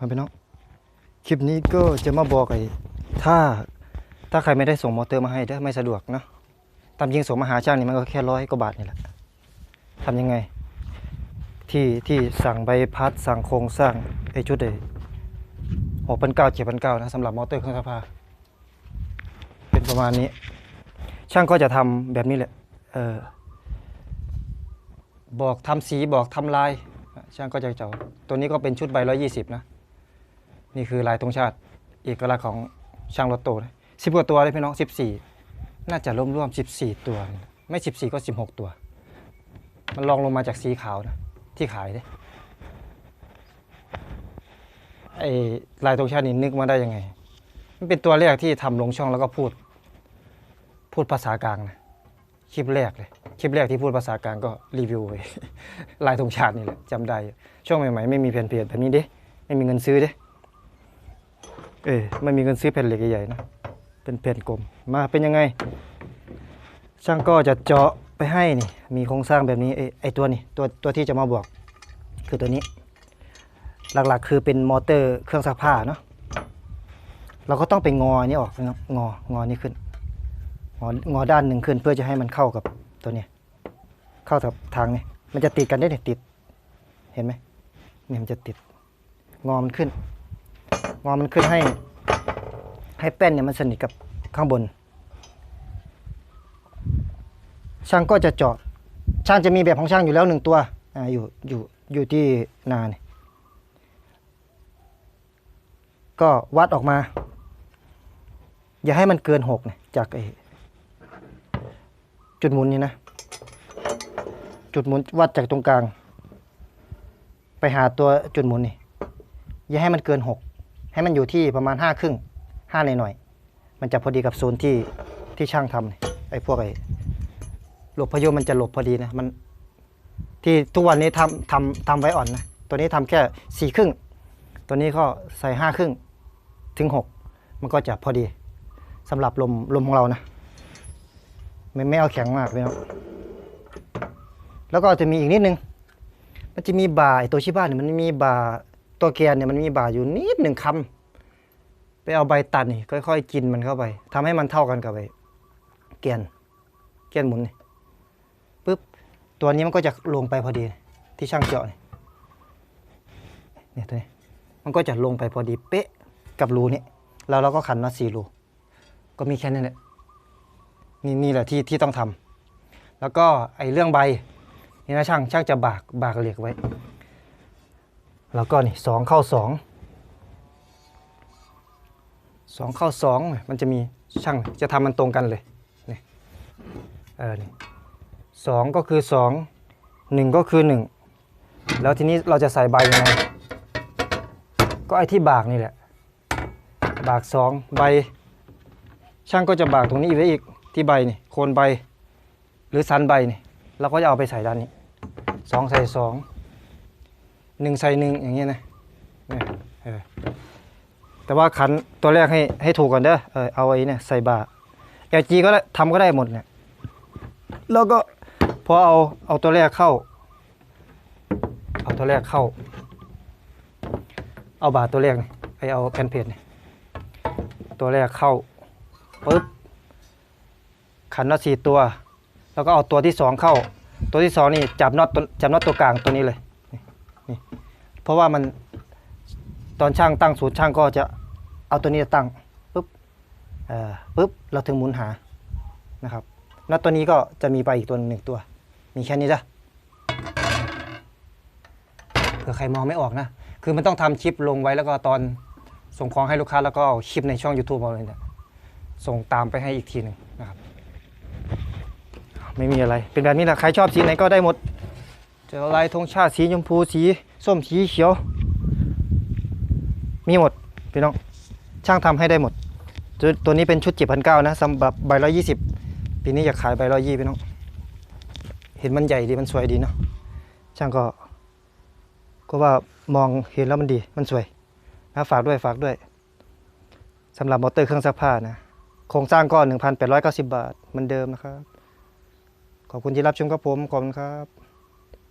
มาพี่น้องคลิปนี้ก็จะมาบอกไอ้ถ้าถ้าใครไม่ได้ส่งมอเตอร์มาให้เด้อไม่สะดวกเนาะตามจริงส่งมาหาช่างนี่มันก็แค่ร้อยกว่าบาทนี่แหละทำยังไง ที่ที่สั่งใบพัดสั่งโครงสร้างไอ้ชุดไอ้หกพันเก้าเจ็ดพันเก้านะสำหรับมอเตอร์เครื่องซักผ้าเป็นประมาณนี้ ช่างก็จะทำแบบนี้แหละเออบอกทำสีบอกทำลาย ช่างก็จะเจ้าตัวนี้ก็เป็นชุดใบร้อยี่สิบนะ นี่คือลายธงชาติเอกลักษณ์ของช่างรถโตนะสิบกว่าตัวเลยพี่น้องสิบสี่น่าจะร่วมรวมสิบสี่ตัว ไม่สิบสี่ก็สิบหกตัว มันลองลงมาจากสีขาวนะที่ขายเด้ไอ้ลายธงชาตินี่นึกมาได้ยังไง มันเป็นตัวแรกที่ทำลงช่องแล้วก็พูด พูดภาษากลางนะคลิปแรกเลย คลิปแรกที่พูดภาษากลางก็รีวิวไปลายธงชาตินี่แหละจำได้ ช่วงใหม่ๆไม่มีแผ่นเปลี่ยนแบบนี้เด้ไม่มีเงินซื้อเด้ เออไม่มีเงินซื้อแผ่นเหล็กใหญ่ๆนะ เป็นแผ่นกลม มาเป็นยังไง ช่างก็จะเจาะไปให้นี่ มีโครงสร้างแบบนี้ไอไอตัวนี้ตัวตัวที่จะมาบวกคือตัวนี้ หลักๆคือเป็นมอเตอร์เครื่องซักผ้าเนาะ เราก็ต้องไปงอนี้ออกนะงองอนี่ขึ้น งองอด้านหนึ่งขึ้นเพื่อจะให้มันเข้ากับตัวนี้ เข้ากับทางนี้ มันจะติดกันได้เนี่ยติด เห็นไหมเนี่ยมันจะติด งอมันขึ้น งอมันขึ้นให้ ให้แป้นเนี่ยมันสนิทกับข้างบน ช่างก็จะเจาะช่างจะมีแบบของช่างอยู่แล้วหนึ่งตัวอ่าอยู่อยู่อยู่ที่นาเนี่ยก็วัดออกมา อย่าให้มันเกินหกเนี่ยจากไอจุดหมุนนี่นะ จุดหมุนวัดจากตรงกลาง ไปหาตัวจุดหมุนนี่ อย่าให้มันเกินหก ให้มันอยู่ที่ประมาณห้าครึ่งห้าหน่อยๆมันจะพอดีกับโซนที่ที่ช่างทำไอ้พวกไอ้หลบพายุมันจะหลบพอดีนะมันที่ทุกวันนี้ทำทำทำไว้อ่อนนะตัวนี้ทำแค่สี่ครึ่งตัวนี้ก็ใส่ห้าครึ่งถึงหกมันก็จะพอดีสำหรับลมลมของเรานะไม่ไม่เอาแข็งมากเลยครับแล้วก็จะมีอีกนิดนึง มันจะมีบ่าไอ้ตัวชิบ้าเนี่ยมันมีบ่า ตัวแกนเนี่ยมันมีบ่าอยู่นิดหนึ่งคำไปเอาใบตัดนี่ค่อยๆ กินมันเข้าไปทำให้มันเท่ากันกับไอ้แกนแกนหมุนนี่ปุ๊บตัวนี้มันก็จะลงไปพอดีที่ช่างเจาะนี่เนี่ยตัวนี้มันก็จะลงไปพอดีเป๊ะกับรูนี่แล้วเราก็ขันน็อตสี่รูก็มีแค่นั้นแหละนี่นี่แหละที่ที่ต้องทำแล้วก็ไอ้เรื่องใบนี่นะช่างช่างจะบากบากเหล็กไว้ แล้วก็นี่สองเข้าสองสองเข้าสองมันจะมีช่างจะทำมันตรงกันเลยนี่เออนี่สองก็คือสองหนึ่งก็คือหนึ่งแล้วทีนี้เราจะใส่ใบยังไงก็ไอ้ที่บากนี่แหละ บากสองใบ ช่างก็จะบากตรงนี้อีกไว้อีกที่ใบนี่โคนใบ หรือสันใบนี่เราก็จะเอาไปใส่ด้านนี้สองใส่สอง หนึ่งใส่หนึ่งอย่างเงี้ยนะแต่ว่าขันตัวแรกให้ให้ถูกก่อนเด้อเออเอาไอ้เนี่ยใส่บาเอลจีก็ได้ทำก็ได้หมดเนี่ยแล้วก็พอเอาเอาตัวแรกเข้า เอาตัวแรกเข้า เอาบาตัวแรกนี่ไปเอาแผ่นเพจนี่ตัวแรกเข้าปึ๊บขันน็อตสี่ตัว แล้วก็เอาตัวที่สองเข้า ตัวที่สองนี่จับน็อตจับน็อตตัวกลางตัวนี้เลย เพราะว่ามันตอนช่างตั้งศูนย์ช่างก็จะเอาตัวนี้ตั้งปุ๊บเอ่อปุ๊บเราถึงหมุนหานะครับน็อตตัวนี้ก็จะมีไปอีกตัวหนึ่งตัว มีแค่นี้จ้ะเผื่อใครมองไม่ออกนะ คือมันต้องทำคลิปลงไว้แล้วก็ตอนส่งของให้ลูกค้าแล้วก็เอาคลิปในช่อง YouTube เอาเลยเนี่ยส่งตามไปให้อีกทีหนึ่งนะครับ ไม่มีอะไร เป็นแบบนี้แหละ ใครชอบสีไหนก็ได้หมดจะลายธงชาติสีชมพูสี ส้มสีเขียว มีหมดพี่น้องช่างทำให้ได้หมดตัวตัวนี้เป็นชุด7 9 0 0นะสำหรับใบละยี่สิบปีนี้อยากขายใบละยี่พี่น้อง เห็นมันใหญ่ดีมันสวยดีเนาะช่างก็ ก็ว่ามองเห็นแล้วมันดีมันสวยนะฝากด้วยฝากด้วยสำหรับมอเตอร์เครื่องซักผ้านะโครงสร้างก็ 1,890 บาทเหมือนเดิมนะครับ ขอบคุณที่รับชมครับผม ขอบคุณครับ